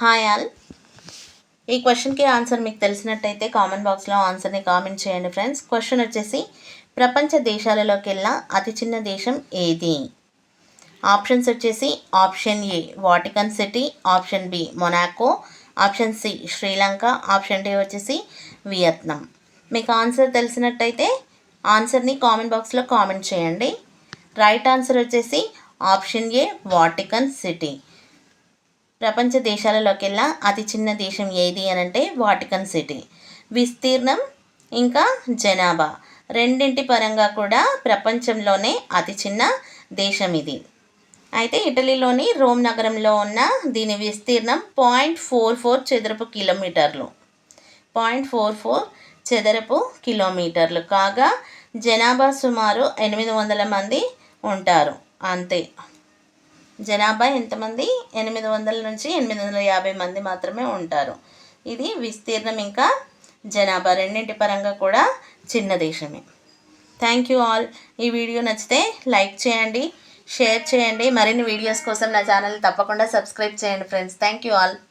Hi all. ఈ క్వశ్చన్కి answer మీకు తెలిసినట్టయితే కామెంట్ బాక్స్లో ఆన్సర్ని కామెంట్ చేయండి ఫ్రెండ్స్ క్వశ్చన్ వచ్చేసి ప్రపంచ దేశాలలోకెల్లా అతి చిన్న దేశం ఏది? ఆప్షన్స్ వచ్చేసి option A Vatican City option B Monaco option C Sri Lanka option D వచ్చేసి వియత్నాం మీకు ఆన్సర్ తెలిసినట్టయితే ఆన్సర్ని కామెంట్ బాక్స్లో కామెంట్ చేయండి. రైట్ ఆన్సర్ వచ్చేసి ఆప్షన్ ఏ వాటికన్ సిటీ ప్రపంచ దేశాలలోకెల్లా అతి చిన్న దేశం ఏది అని అంటే వాటికన్ సిటీ. విస్తీర్ణం ఇంకా జనాభా. రెండింటి పరంగా కూడా ప్రపంచంలోనే అతి చిన్న దేశం ఇది. అయితే ఇటలీలోని రోమ్ నగరంలో ఉన్న దీని విస్తీర్ణం పాయింట్ ఫోర్ ఫోర్ చదరపు కిలోమీటర్లు. పాయింట్ ఫోర్ ఫోర్ చదరపు కిలోమీటర్లు. కాగా జనాభా సుమారు ఎనిమిది వందల మంది ఉంటారు. అంతే. జనాభా ఎంతమంది? ఎనిమిది వందల నుంచి ఎనిమిది వందల యాభై మంది మాత్రమే ఉంటారు. ఇది విస్తీర్ణం ఇంకా జనాభా రెండింటి పరంగా కూడా చిన్న దేశమే. థ్యాంక్ యూ ఆల్ ఈ వీడియో నచ్చితే లైక్ చేయండి షేర్ చేయండి. మరిన్ని వీడియోస్ కోసం నా ఛానల్ తప్పకుండా సబ్స్క్రైబ్ చేయండి ఫ్రెండ్స్ థ్యాంక్ యూ ఆల్